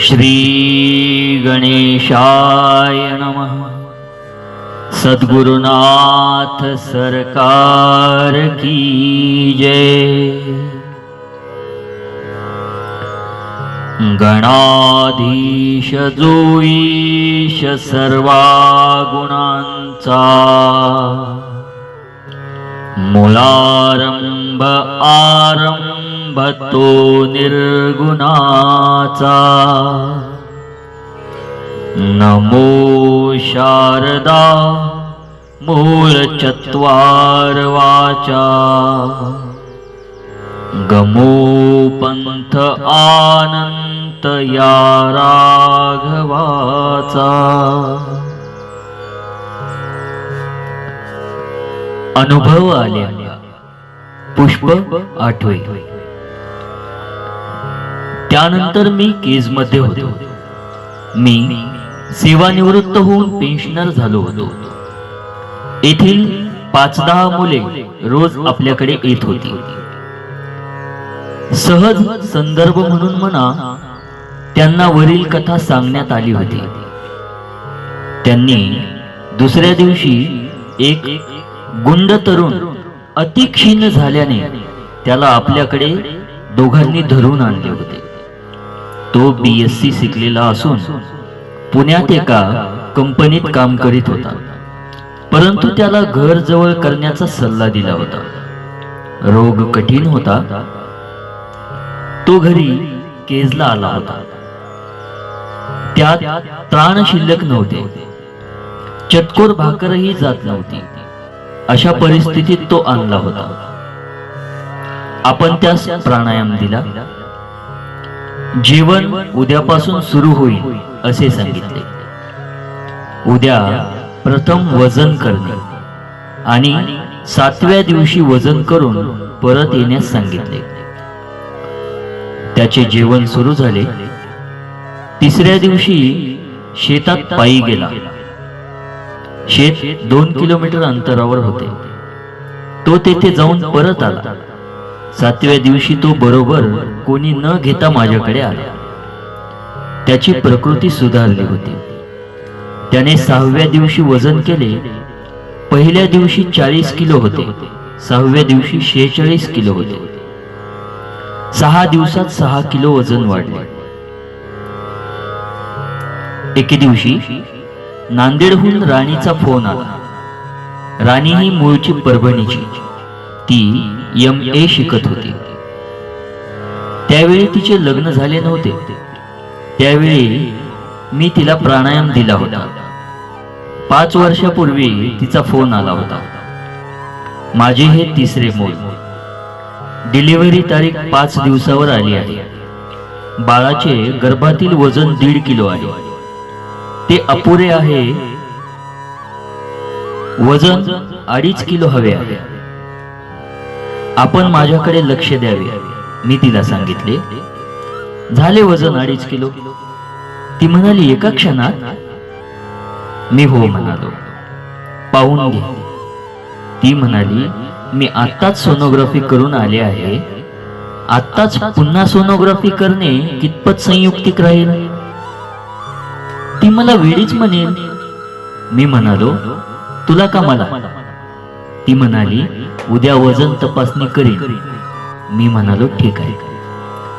श्री गणेशाय नमः। सद्गुरुनाथ सरकार की जय। गणाधीश जोईश सर्वा गुणांचा मुलारंभ आरंभ तो निर्गुणाचा. नमो शारदा मूळ चत्वार वाचा. गमो पंथ आनंत या राघवाचा. अनुभव आले पुष्प आठवे त्यानंतर मी केजमध्ये होतो. मी सेवानिवृत्त होऊन पेन्शनर झालो होतो. येथील पाच दहा मुले रोज आपल्याकडे येत होती. सहज संदर्भ म्हणून म्हणा त्यांना वरील कथा सांगण्यात आली होती. त्यांनी दुसऱ्या दिवशी एक गुंड तरुण अतिक्षीण झाल्याने त्याला आपल्याकडे दोघांनी धरून आणले होते. तो बी एस सी शिकलेला असून पुण्यात एका कंपनीत काम करीत होता. परंतु त्याला घर जवळ करण्याचा सल्ला दिला होता. रोग कठीण होता. तो घरी केजला आला होता. त्यात त्राण शिल्लक नव्हते. चटकोर भाकरही जात नव्हती. अशा परिस्थितीत तो आणला होता. आपण त्यास प्राणायाम दिला. जीवन उद्यापासून सुरू होईल असे सांगितले. उद्या प्रथम वजन करणे आणि सातव्या दिवशी वजन करून परत येण्यास सांगितले. त्याचे जेवण सुरू झाले. तिसऱ्या दिवशी शेतात पायी गेला. शेत दोन किलोमीटर अंतरावर होते. तो तेथे जाऊन परत आला. सातव्या दिवशी तो बरोबर कोणी न घेता माझ्याकडे आला. त्याची प्रकृती सुधारली होती. त्याने सहाव्या दिवशी वजन केले. पहिल्या दिवशी चाळीस किलो होते. सहाव्या दिवशी शेहेचाळीस किलो होते. सहा दिवसात सहा किलो वजन वाढले. एके दिवशी नांदेडहून राणीचा फोन आला. राणी ही मूळची परभणीची. ती एम ए शिकत होती. त्यावेळी तिचे लग्न झाले नव्हते. त्यावेळी मी तिला प्राणायाम दिला होता. पाच वर्षापूर्वी तिचा फोन आला होता. माझे हे तिसरे मूल. डिलिव्हरी तारीख पाच दिवसावर आली आहे. बाळाचे गर्भातील वजन दीड किलो आहे. ते अपुरे आहे. वजन अडीच किलो हवे आहे. आपण माझ्याकडे लक्ष द्यावे मी तिला सांगितले. झाले वजन अडीच किलो. ती म्हणाली एका क्षणात? मी हो म्हणालो. पाहून घे. ती म्हणाली मी आत्ताच सोनोग्राफी करून आले आहे. आत्ताच पुन्हा सोनोग्राफी करणे कितपत संयुक्तिक राहील? ती मला वेळीच म्हणेल. मी म्हणालो तुला का मला? ती म्हणाली उद्या वजन तपासणी करीन. मी म्हणालो ठीक आहे.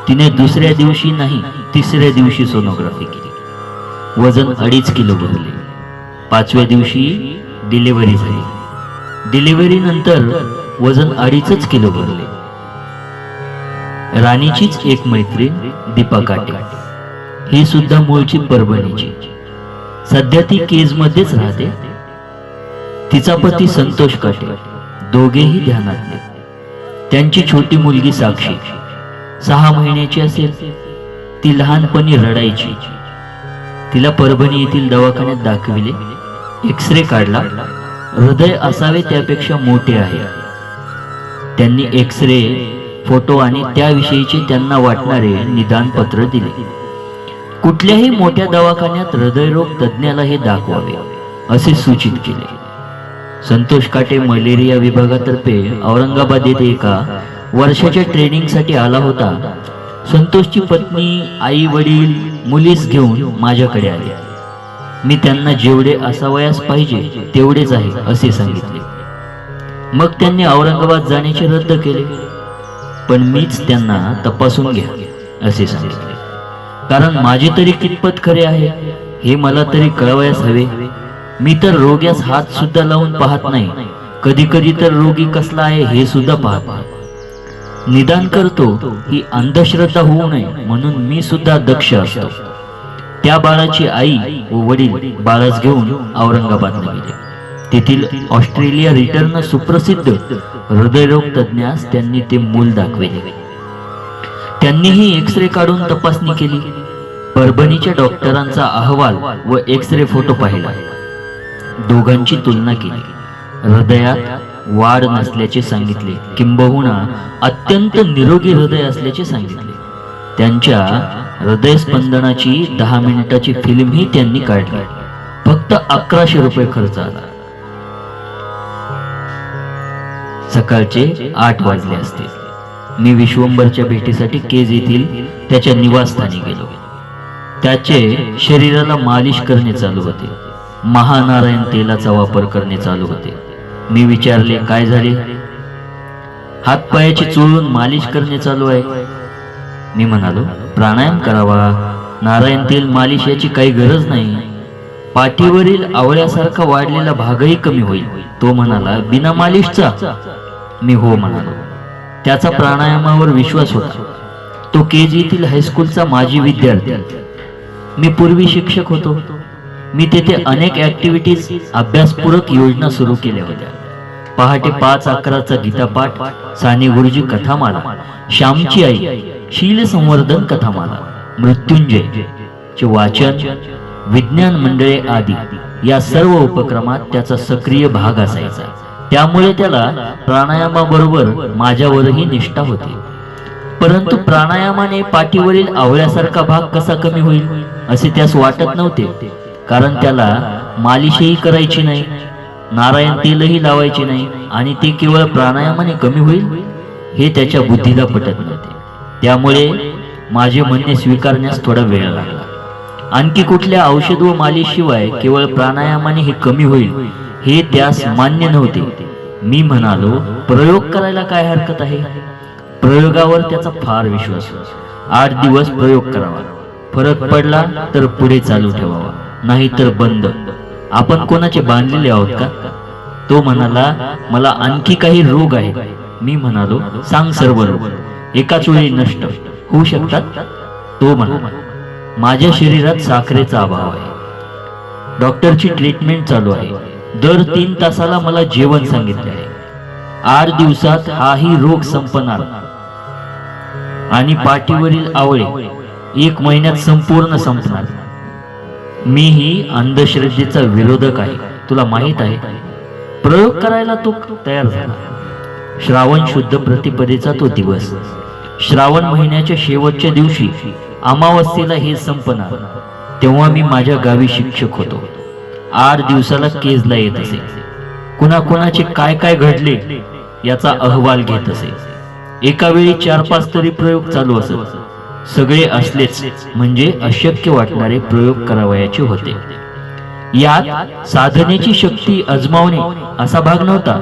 तिने दुसऱ्या दिवशी नाही तिसऱ्या दिवशी सोनोग्राफी केली. वजन अडीच किलो भरले. पाचव्या दिवशी डिलिव्हरी झाली. डिलिव्हरी नंतर वजन अडीचच किलो भरले. राणीचीच एक मैत्रीण दीपा काटे. ही सुद्धा मूळची परभणीची. सध्या ती केज मध्येच राहते. तिचा पती संतोष काटे. दोघेही ध्यानातले त्यांची छोटी मुलगी साक्षी सहा महिन्याची असेल. ती लहानपणी रडायची. तिला परभणी येथील दवाखान्यात दाखविले. एक्स रे काढला. हृदय असावे त्यापेक्षा मोठे आहे. त्यांनी एक्स रे फोटो आणि त्याविषयीचे त्यांना वाटणारे निदानपत्र दिले. कुठल्याही मोठ्या दवाखान्यात हृदयरोग तज्ज्ञाला हे दाखवावे असे सूचित केले. संतोष काटे मलेरिया विभागातर्फे औरंगाबाद येथे एका वर्षाच्या ट्रेनिंगसाठी आला होता. संतोषची पत्नी आई वडील मुलीस घेऊन माझ्याकडे आली. मी त्यांना जेवढे असावयास पाहिजे तेवढेच आहे असे सांगितले. मग त्यांनी औरंगाबाद जाण्याचे रद्द केले. पण मीच त्यांना तपासून घ्या असे सांगितले. कारण माझे तरी कितपत खरे आहे हे मला तरी कळवयास हवे. मी तर रोग्यास हात सुद्धा लावून पाहत नाही. कधी कधी तर रोगी कसला आहे हे सुद्धा पाहत निदान करतो ही अंधश्रद्धा होऊ नये म्हणून मी सुद्धा दक्ष असतो. त्या बाळाची आई व वडील बाळास घेऊन औरंगाबादला गेले. तेथील ऑस्ट्रेलिया रिटर्न सुप्रसिद्ध हृदयरोग तज्ज्ञास त्यांनी ते मूल दाखविले. त्यांनीही एक्स रे काढून तपासणी केली. परभणीच्या डॉक्टरांचा अहवाल व एक्स रे फोटो पाहिला. दोघांची तुलना केली. हृदयात वाढ नसल्याचे सांगितले. किंबहुना अत्यंत निरोगी हृदय असल्याचे सांगितले. त्यांच्या हृदयस्पंदनाची दहा मिनिटाची फिल्मही त्यांनी काढली. फक्त अकराशे रुपये खर्च आला सकाळचे आठ वाजले असते. मी विश्वंभरच्या भेटीसाठी केज येथील त्याच्या निवासस्थानी गेलो. त्याचे शरीराला मालिश करणे चालू होते. महानारायण तेलाचा वापर करणे चालू होते. मी विचारले काय झाले? हातपायाची चोळून मालिश करणे चालू आहे. मी म्हणालो प्राणायाम करावा. नारायण तेल मालिश याची काही गरज नाही. पाठीवरील आवळ्यासारखा वाढलेला भागही कमी होईल. तो म्हणाला बिना मालिशचा? मी हो म्हणालो त्याचा प्राणायामावर विश्वास होता. तो के जीतील हायस्कूलचा माजी विद्यार्थी. मी पूर्वी शिक्षक होतो. मी तेथे अनेक ऍक्टिव्हिटीज अभ्यासपूरक योजना सुरू केल्या होत्या. पहाटे पाच अकराचा गीतापाठ साने गुरुजी कथामाला श्यामची आई शील संवर्धन कथामाला मृत्युंजय चे वाचन विज्ञान मंडळे आदी या सर्व उपक्रमात त्याचा सक्रिय भाग असायचा. त्यामुळे त्याला प्राणायामाबरोबर माझ्यावरही निष्ठा होती. परंतु प्राणायामाने पाठीवरील आवळ्यासारखा भाग कसा कमी होईल असे त्यास वाटत नव्हते. कारण त्याला मालिशही करायची नाही नारायण तेलही लावायचे नाही आणि ते केवळ प्राणायामाने कमी होईल हे त्याच्या बुद्धीला पटत नव्हते. त्यामुळे माझे म्हणणे स्वीकारण्यास थोडा वेळ लागला. आणखी कुठल्या औषध व मालिशिवाय केवळ प्राणायामाने हे कमी होईल हे त्यास मान्य नव्हते. मी म्हणालो प्रयोग करायला काय हरकत आहे? प्रयोगावर त्याचा फार विश्वास आठ दिवस प्रयोग करावा. फरक पडला तर पुढे चालू ठेवावा. नाही तर बंद. आपण कोणाचे बांधलेले आहोत का? तो म्हणाला मला आणखी काही रोग आहेत. मी म्हणालो सांग सर्व रोग एकाच वेळी नष्ट. होऊ शकतात? तो म्हणाला माझ्या शरीरात साखरेचा अभाव आहे. डॉक्टरची ट्रीटमेंट चालू आहे. दर तीन तासाला मला जेवण सांगितले आहे. आठ दिवसात हाही रोग संपणार. आणि पाठीवरील आवळे एक महिन्यात संपूर्ण संपणार. मीही अंधश्रद्धेचा विरोधक आहे. तुला माहीत आहे प्रयोग करायला तो तयार झाला. श्रावण शुद्ध प्रतिपदेचा तो दिवस. श्रावण महिन्याच्या शेवटच्या दिवशी अमावस्येला हे संपणार. तेव्हा मी माझ्या गावी शिक्षक होतो. आठ दिवसाला केजला येत असे. कुणाकुणाचे काय काय घडले याचा अहवाल घेत असे. एका वेळी चार पाच तरी प्रयोग चालू असत. सगळे असलेच म्हणजे अशक्य वाटणारे प्रयोग करावयाचे होते. यात साधनेची शक्ती अजमावणे असा भाग नव्हता.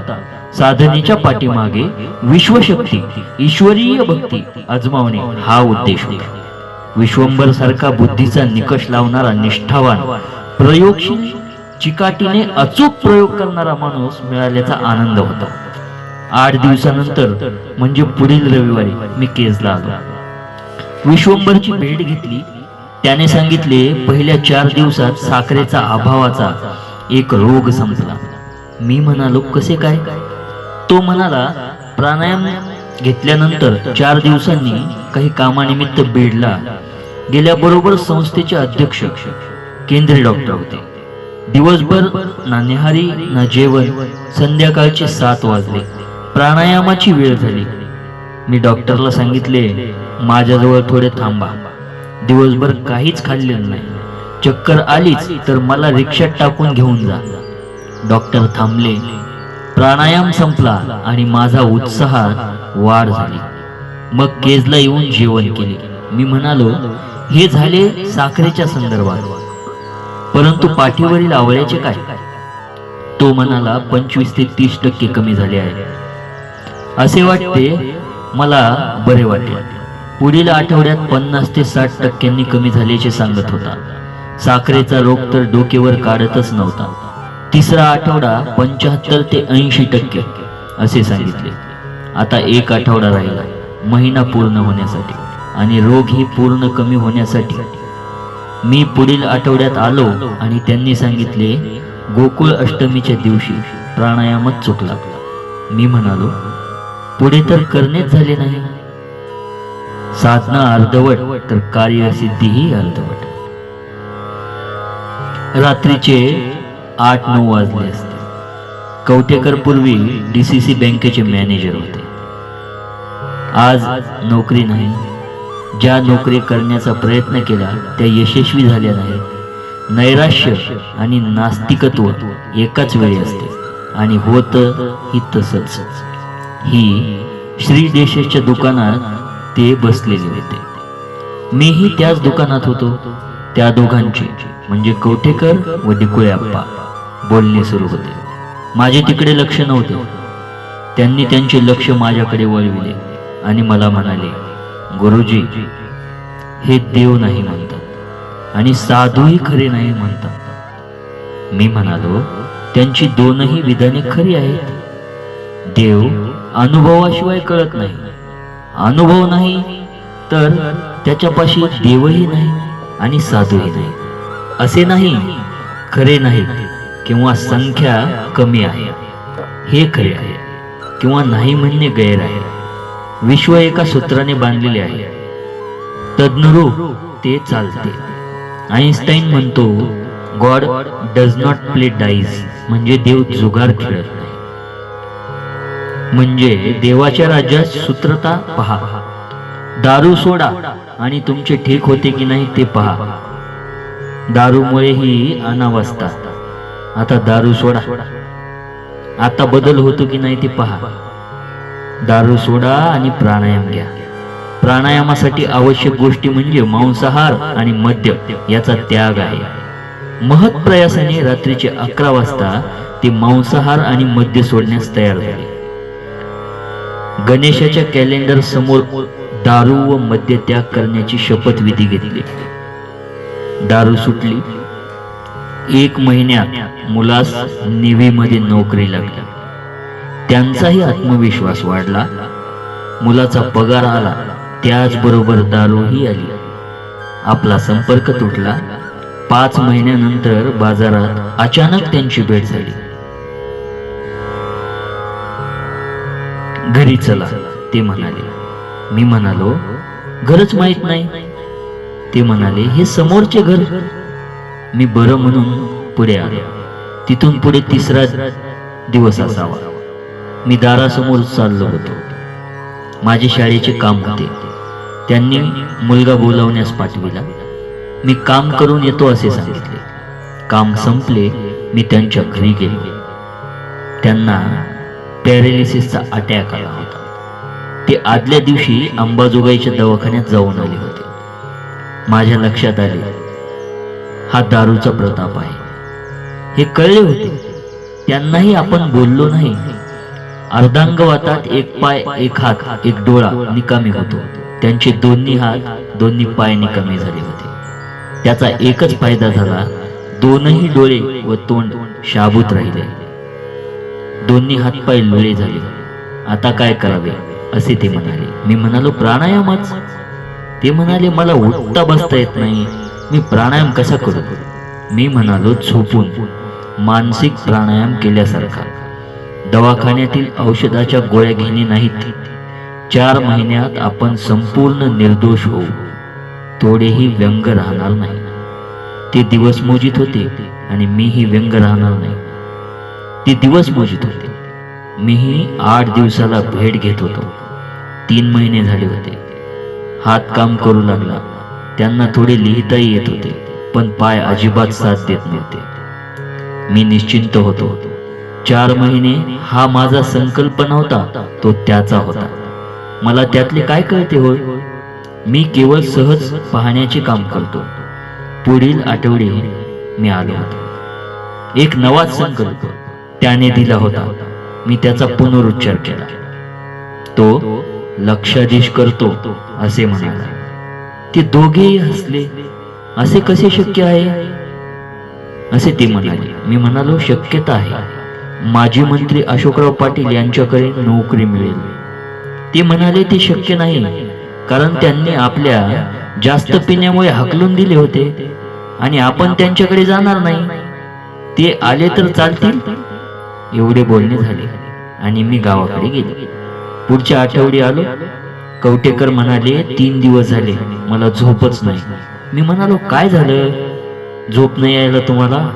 साधनेच्या पाठीमागे विश्वशक्ती ईश्वरीय भक्ती अजमावणे हा उद्देश होता. विश्वंभर सारखा बुद्धीचा निकष लावणारा निष्ठावान प्रयोगशील चिकाटीने अचूक प्रयोग करणारा माणूस मिळाल्याचा आनंद होता. आठ दिवसानंतर म्हणजे पुढील रविवारी मी केजला आलो. विश्वंभरची भेट घेतली. त्याने सांगितले पहिल्या चार दिवसात साखरेचा अभावाचा एक रोग संपला. मी म्हणालो कसे काय? तो म्हणाला प्राणायाम घेतल्यानंतर चार दिवसांनी काही कामानिमित्त बेडला गेल्याबरोबर संस्थेचे अध्यक्ष केंद्रीय डॉक्टर होते. दिवसभर ना निहारी ना जेवण संध्याकाळचे सात वाजले. प्राणायामाची वेळ झाली. मी डॉक्टरला सांगितले माझ्याजवळ थोडे थांबा. दिवसभर काहीच खाल्लेलं नाही. चक्कर आलीच तर मला रिक्षात टाकून घेऊन जा. डॉक्टर थांबले. प्राणायाम संपला आणि माझा उत्साहात वाढ झाली. मग केजला येऊन जेवण केले. मी म्हणालो हे झाले साखरेच्या संदर्भात. परंतु पाठीवरील आवळ्याचे काय? तो म्हणाला पंचवीस ते तीस टक्के कमी झाले आहे असे वाटते मला बरे वाटले. पुढील आठवड्यात पन्नास ते साठ टक्क्यांनी कमी झाल्याचे सांगत होता. साखरेचा रोग तर डोकेवर काढतच नव्हता. तिसरा आठवडा पंच्याहत्तर ते ऐंशी टक्के असे सांगितले. आता एक आठवडा राहिला महिना पूर्ण होण्यासाठी. आणि रोग ही पूर्ण कमी होण्यासाठी. मी पुढील आठवड्यात आलो आणि त्यांनी सांगितले गोकुळ अष्टमीच्या दिवशी प्राणायामच चुकला. मी म्हणालो पुढे तर करणेच झाले नाही. साधना अर्धवट तर कार्यसिद्धीही अर्धवट. रात्रीचे आठ नऊ वाजले असते. कवटेकर पूर्वी डीसीसी बँकेचे मॅनेजर होते. आज नोकरी नाही. ज्या नोकरी करण्याचा प्रयत्न केला त्या यशस्वी झाल्या नाहीत. नैराश्य आणि नास्तिकत्व एकाच वेळी असते. आणि होत ही तसंच. ही श्री देशेच्या दुकानात ते बसलेले होते. मीही त्याच दुकानात होतो. त्या दोघांचे म्हणजे कवठेकर व डिकुळे आप्पा बोलणे सुरू होते. माझे तिकडे लक्ष नव्हते. त्यांनी त्यांचे लक्ष माझ्याकडे वळविले आणि मला म्हणाले गुरुजी हे देव नाही म्हणतात आणि साधूही खरे नाही म्हणतात. मी म्हणालो त्यांची दोनही विधाने खरी आहेत. देव अनुभवाशिवाय कळत नाही. अनुभव नाही तर त्याच्यापाशी देवही नाही आणि साधूही नाही. असे नाही खरे नाही किंवा संख्या कमी आहे. हे खरे आहे किंवा नाही म्हणणे गैर आहे. विश्व एका सूत्राने बांधलेले आहे. तज्ञरूप ते चालते. आईन्स्टाईन म्हणतो God does not play dice म्हणजे देव जुगार खेळत नाही. म्हणजे देवाच्या राज्यात सूत्रता पहा. दारू सोडा आणि तुमचे ठीक होते की नाही ते पहा. दारूमुळे ही अनावस्था. आता दारू सोडा. आता बदल होतो की नाही ते पहा. दारू सोडा आणि प्राणायाम घ्या. प्राणायामासाठी आवश्यक गोष्टी म्हणजे मांसाहार आणि मद्य याचा त्याग आहे. महत् प्रयासाने रात्रीचे अकरा वाजता ते मांसाहार आणि मद्य सोडण्यास तयार झाले. गणेशाच्या कॅलेंडर समोर दारू व मद्य त्याग करण्याची शपथविधी घेतली. दारू सुटली. एक महिन्यात मुलास नेव्हीमध्ये नोकरी लागली. त्यांचाही आत्मविश्वास वाढला. मुलाचा पगार आला. त्याचबरोबर दारूही आली. आपला संपर्क तुटला. पाच महिन्यानंतर बाजारात अचानक त्यांची भेट झाली. घरी चला ते म्हणाले. मी म्हणालो घरच माहीत नाही. ते म्हणाले हे समोरचे घर. मी बरं म्हणून पुढे आलो. तिथून पुढे तिसरा दिवस असावा. मी दारासमोर चाललो होतो. माझे शाळेचे काम होते. त्यांनी मुलगा बोलावण्यास पाठविला. मी काम करून येतो असे सांगितले. काम संपले मी त्यांच्या घरी गेलो. त्यांना पॅरेलिसिसचा अटॅक आला होता. ते आदल्या दिवशी अंबाजोगाईच्या दवाखान्यात जाऊन आले होते. माझ्या लक्षात आले हा दारूचा प्रताप आहे. हे कळले होते. त्यांनाही आपण बोललो नाही. अर्धांगवातात एक पाय एक हात एक डोळा निकामी होतो. त्यांचे दोन्ही हात दोन्ही पाय निकामी झाले होते. त्याचा एकच फायदा झाला दोनही डोळे व तोंड शाबूत राहिले. दोन्ही हातपाय लुळे झाले. आता काय करावे? असे ते म्हणाले. मी म्हणालो प्राणायामच. ते म्हणाले मला उठता बसता येत नाही. मी प्राणायाम कसा करू? मी म्हणालो झोपून. मानसिक प्राणायाम केल्यासारखा. दवाखान्यातील औषधाच्या गोळ्या घेणे नाहीत. चार महिन्यात आपण संपूर्ण निर्दोष होऊ. थोडेही व्यंग राहणार नाही. ते दिवस मोजित होते आणि मीही व्यंग राहणार नाही. ते दिवस मोजित होते. मीही आठ दिवसाला भेट घेत होतो. तीन महिने झाले होते. हात काम करू लागला. त्यांना थोडे लिहिताही येत होते पण पाय अजिबात साथ देत नव्हते. मी निश्चिंत होतो. चार महिने हा माझा संकल्प नव्हता तो त्याचा होता. मला त्यातले काय कळते होय? मी केवळ सहज पाहण्याचे काम करतो. पुढील आठवडे मी आलो होतो. एक नवाच संकल्प. त्याने दिला होता. मी त्याचा पुनरुच्चार केला. तो लक्षाधीश करतो असे म्हणाला. ते दोघेही हसले. असे कसे शक्य आहे? असे ते म्हणाले. मी म्हणालो शक्यता आहे. माजी मंत्री अशोकराव पाटील यांच्याकडे नोकरी मिळेल. ते म्हणाले ते शक्य नाही. कारण त्यांनी आपल्या जास्त पिण्यामुळे हकलून दिले होते. आणि आपण त्यांच्याकडे जाणार नाही. ते आले तर चालतील? एवढे बोलणे झाले आणि मी गावाकडे गेले. पुढच्या आठवडी आलो कवटेकर म्हणाले तीन दिवस झाले मला झोपच नाही. मी म्हणालो काय झालं? झोप नाही यायला तुम्हाला?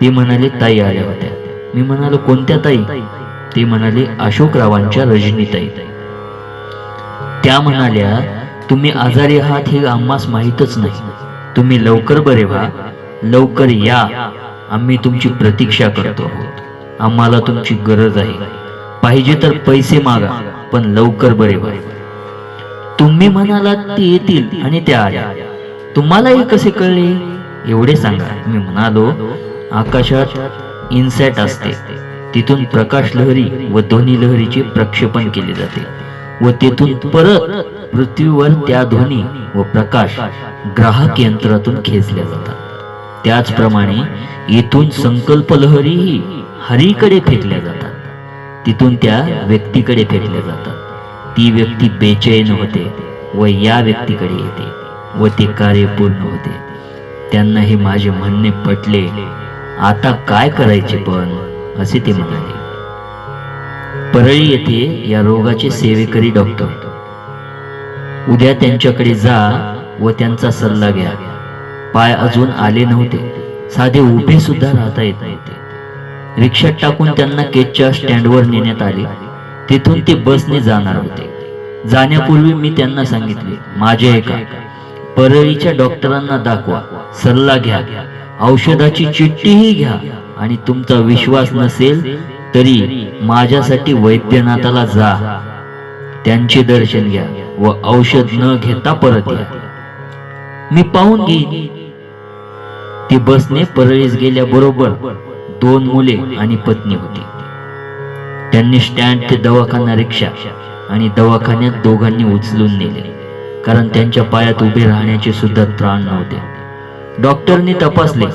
ते म्हणाले ताई आल्या होत्या. मी म्हणालो कोणत्या ताई? ते म्हणाले अशोकरावांच्या रजनीताई त्या म्हणाल्या तुम्ही आजारी आहात हे आम्हास माहीतच नाही. तुम्ही लवकर बरे व्हा. लवकर या. आम्ही तुमची प्रतीक्षा करतो आहोत. आम्हाला तुमची गरज आहे. पाहिजे तर पैसे मागा पण लवकर बरे व्हा. तुम्ही म्हणालात ते येतील आणि त्या आल्या. तुम्हालाही कसे कळले? एवढे सांगा. मी म्हणालो आकाशात इन्सॅट असते. तिथून प्रकाश लहरी व ध्वनी लहरीचे प्रक्षेपण केले जाते. व तेथून परत पृथ्वीवर त्या ध्वनी व प्रकाश ग्राहक यंत्रातून खेचल्या जातात. त्याचप्रमाणे येथून संकल्प लहरीही हरीकडे फेकल्या जातात. तिथून त्या व्यक्तीकडे फेकल्या जातात. ती व्यक्ती बेचैन होते व या व्यक्तीकडे येते व ते कार्य पूर्ण होते. त्यांना हे माझे म्हणणे पटले. आता काय करायचे पण? असे ते म्हणाले. परळी येथे या रोगाचे सेवेकरी डॉक्टर. उद्या त्यांच्याकडे जा व त्यांचा सल्ला घ्या. पाय अजून आले नव्हते. साधे उभे सुद्धा राहता येत नव्हते. रिक्षात टाकून त्यांना केचच्या स्टँडवर नेण्यात आले. तिथून ते बसने जाणार होते. जाण्यापूर्वी मी त्यांना सांगितले माझे ऐका परळीच्या डॉक्टरांना दाखवा सल्ला घ्या औषधाची चिठ्ठीही घ्या आणि तुमचा विश्वास नसेल तरी माझ्यासाठी वैद्यनाथाला जा. त्यांचे दर्शन घ्या व औषध न घेता परत या. मी पाहून घेईन. ती बसने परळीस गेल्याबरोबर दोन मुले आणि पत्नी होती. त्यांनी स्टँड ते दवाखाना रिक्षा आणि दवाखान्यात दोघांनी उचलून नेले कारण त्यांच्या पायात उभे राहण्याचे सुद्धा त्राण नव्हते. डॉक्टरने तपासले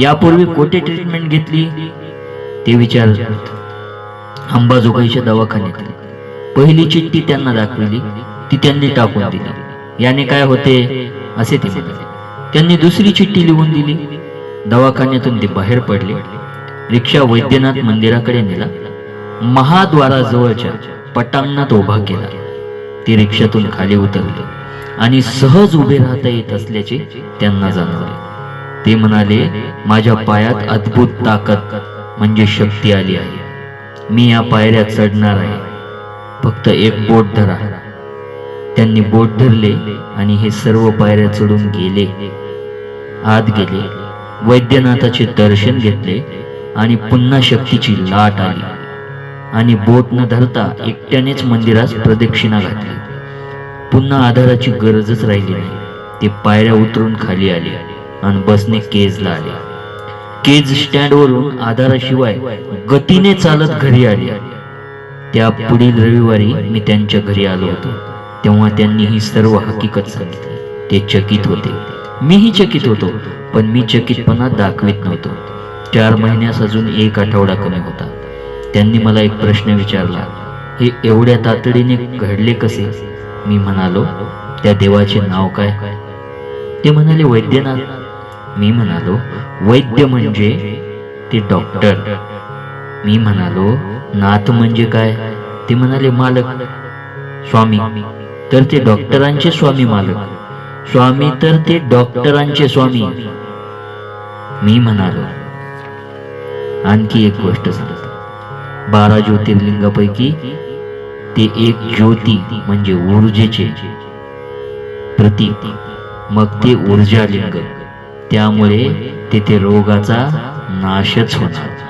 यापूर्वी कोठे ट्रीटमेंट घेतली? ते विचार अंबाजोगाईच्या दवाखान्यात. पहिली चिठ्ठी त्यांना दाखवली ती त्यांनी टाकून दिली. याने काय होते? असे ते म्हणाले. त्यांनी दुसरी चिठ्ठी लिहून दिली. दवाखान्यातून ते बाहेर पडले. रिक्षा वैद्यनाथ मंदिराकडे नेला. महाद्वाराजवळच्या पटांगणात उभा केला. ती रिक्षातून खाली उतरले आणि सहज उभे राहता येत असल्याचे त्यांना जाणवले. ते म्हणाले माझ्या पायात अद्भुत ताकद म्हणजे शक्ती आली आहे. मी या पायऱ्या चढणार आहे. फक्त एक बोट धरा. त्यांनी बोट धरले आणि हे सर्व पायऱ्या चढून गेले. आत गेले. वैद्यनाथाचे दर्शन घेतले. आणि पुन्हा शक्तीची लाट आली. आणि बोट न धरता एकट्यानेच मंदिरात प्रदक्षिणा घातली. पुन्हा आधाराची गरजच राहिली नाही. ते पायऱ्या उतरून खाली आले आणि बसने केजला आले. केज स्टँडवरून आधाराशिवाय गतीने चालत घरी आले. त्या पुढील रविवारी मी त्यांच्या घरी आलो होतो. तेव्हा त्यांनी ही सर्व हकीकत सांगितली. ते चकित होते. मीही चकित होतो पण मी चकितपणा दाखवित नव्हतो. चार महिन्यास अजून एक आठवडा कमी होता. त्यांनी मला एक प्रश्न विचारला हे एवढ्या तातडीने घडले कसे? मी म्हणालो त्या देवाचे नाव काय? ते म्हणाले वैद्यनाथ. मी म्हणालो वैद्य म्हणजे? ते डॉक्टर. मी म्हणालो नाथ म्हणजे काय? ते म्हणाले मालक. स्वामी. तर ते डॉक्टरांचे स्वामी मालक. स्वामी तर ते डॉक्टरांचे स्वामी. मी म्हणालो आणखी एक गोष्ट सांगतो. बारा ज्योतिर्लिंगापैकी ते एक ज्योती म्हणजे ऊर्जेचे प्रतीक. मग ते ऊर्जा लिंग त्यामुळे तेथे रोगाचा नाशच होणार.